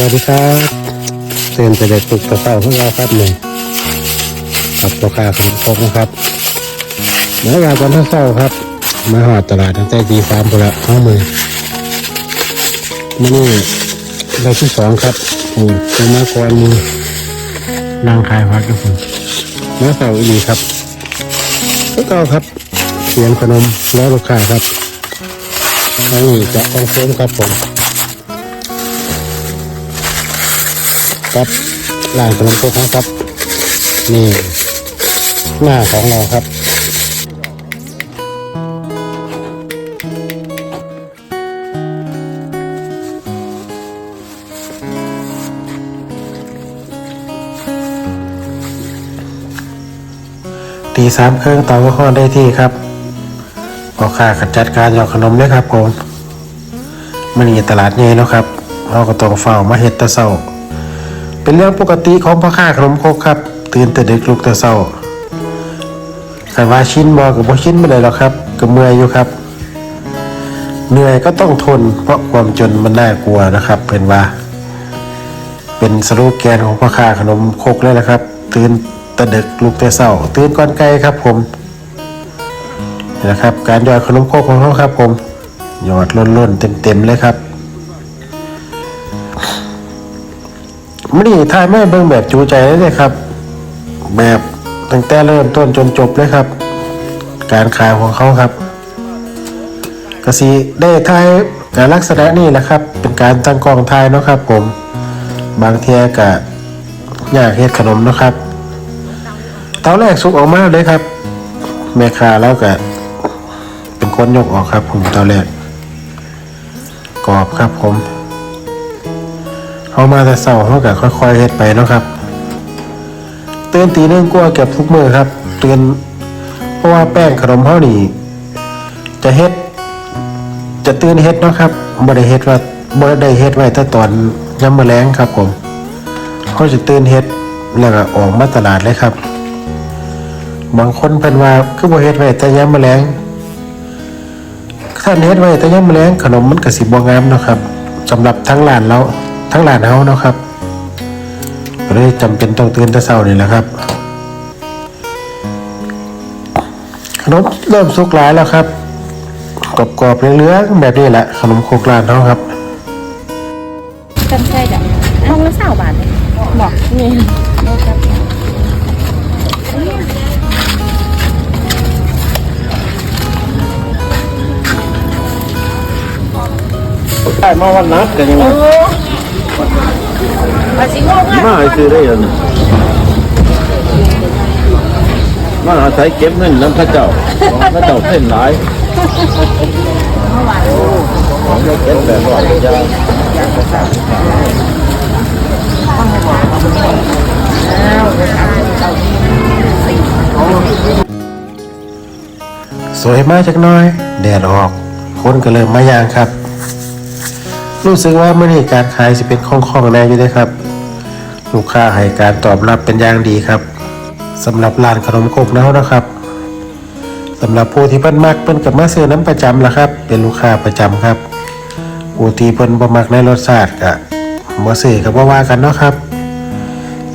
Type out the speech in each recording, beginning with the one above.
วัสดีครับเตือนจะเด็กปลุกตะเต้าของเราครับหนึ่งกับราคาขนมครกนะครับเมื่อวานตอนเช้าครับ มาหอดตลาดตั้งแต่ตีสามพนละห้ามือมื่อนี้เราที่สองครับอืมเป็นมาก่อนมือนั่งขายพักกับผมเมื่อเสาร์อีกครับก็เก่าครับเสียงขนมแล้วลูกค้าครับทั้งนี้จะต้องเพิ่มครับผม ครับร้านขนมโคกครับ นี่หน้าของเราครับตีสามเครื่องเตาก็ข้อได้ที่ครับพอค่าขัดจัดการหยอกขนมเลยครับผมมันนี่ตลาดใหญ่เนะครับเราก็ต้องเฝ้ามาเฮ็ดตะเศร้า เป็นเรื่องปกติของพ่อค้าขนมครกครับ ตื่นแต่ดึกลุกแต่เช้าใครว่าชิ้นบอกับบ่ชิ้นไม่ได้หรอกครับก็เมื่อยอยู่ครับ เหนื่อยก็ต้องทน เพราะความจนมันน่ากลัวนะครับ เป็นว่า เป็นสโลแกนของพ่อค้าขนมครกเลยนะครับ ตื่นแต่ดึกลุกแต่เช้า ตื่นก่อนไกลครับผมนี่นะครับ การยอดขนมครกของเขาครับผมยอดล้นๆเต็มๆเลยครับ ไม่ได้ายไม่เบิ่งแบบจูใจเลยครับ แบบตั้งแต่เริ่มต้นจนจบเลยครับ การขายของเขาครับกสีได้ถ่ายการลักษณะนี้แหละครับ เป็นการตั้งกองถ่ายเนาะครับ ผม บางเทียกะอยากเฮ็ดขนมนะครับ เตาแรกสุกออกมาเลยครับ แม่ค้าแล้วก็เป็นคนยกออกครับ ผมเตาแรกกรอบครับผม เขามาแต่เสาเขาก็ค่อยๆเฮ็ดไปเนาะครับเตือนตีหนึงกลัวเก็บทุกมือครับเตือนเพราะว่าแป้งขนมเขานี่จะเฮ็ด จะเตือนเฮ็ดเนาะครับบ่ได้เฮ็ดว่าบ่ได้เฮ็ดไว้แต่ตอนยามมื้อแลงครับผมเขาจะเตือนเฮ็ดแล้วก็ออกมาตลาดเลยครับ บางคนเพิ่นว่าคือบ่เฮ็ดไว้แต่ยามมื้อแลงถ้าเฮ็ดไว้แต่ยามมื้อแลงขนมมันก็สิบ่งามเนาะครับสำหรับทั้งร้านเรา ทั้งหลานเฮาเนาะครับก็เลยจำเป็นต้องตื่นแต่เช้านี่แหละครับขนมเริ่มสุกหลายแล้วครับกรอบๆเหลืองๆแบบนี้แหละ ขนมโคกร้านเฮาครับจำใช่จ้ะห้องละสาวบาทเลยบอกนี่ได้มาวันนัดกันยังไง ภาษีโง่ง่ายมาให้ซื้อได้ยังมาอาศัยเก็บเงินน้ำข้าเจ้าของข้าเจ้าเส้นหลายของเราเก็บแบบว่าจะสวยมากจักน้อย แดดออก คนก็เริ่มมายางครับ รู้สึกว่าเมื่อนี้การขายสิเป็นคล่องๆแน่อยู่เลยครับ ลูกค้าให้การตอบรับเป็นอย่างดีครับสำหรับร้านขนมคกเนานะครับสำหรับผู้ที่เพิ่นมักเพิ่นกับมาซื้อน้ำประจำละครับ เป็นลูกค้าประจำครับผู้ที่เพิ่นบ่มักในรสชาติก็บ่ซื้อก็บ่ว่ากันเนาะครับ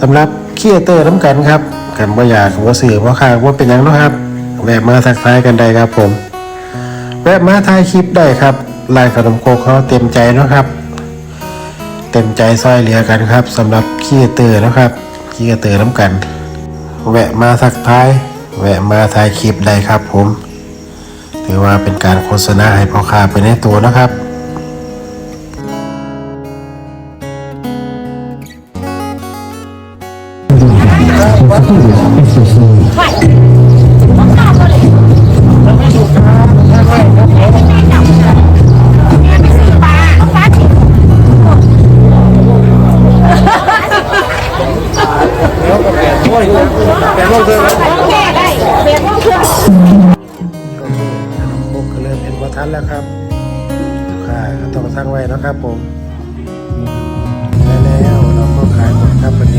สำหรับเคียเตอร์น้ำกันครับกันบ่อยากบ่ซื้อบ่ค้าบ่เป็นหยังเนาะครับแวะมาทักทายกันได้ครับผมแวะมาถ่ายคลิปได้ครับ ร้านขนมโคกเขาเต็มใจนะครับ เต็มใจซอยเหลือกันครับสำหรับขี้เตอร์นะครับขี้เตอร์น้ำกัน แวะมาทักทาย แวะมาถ่ายคลิปได้ครับ ผม ถือว่าเป็นการโฆษณาให้พ่อค้าไปในตัวนะครับแต่ ทันแล้วครับลูกค้าก็ต้องสั่งไว้นะครับผมได้แล้วเราก็ขายหมดครับวันนี้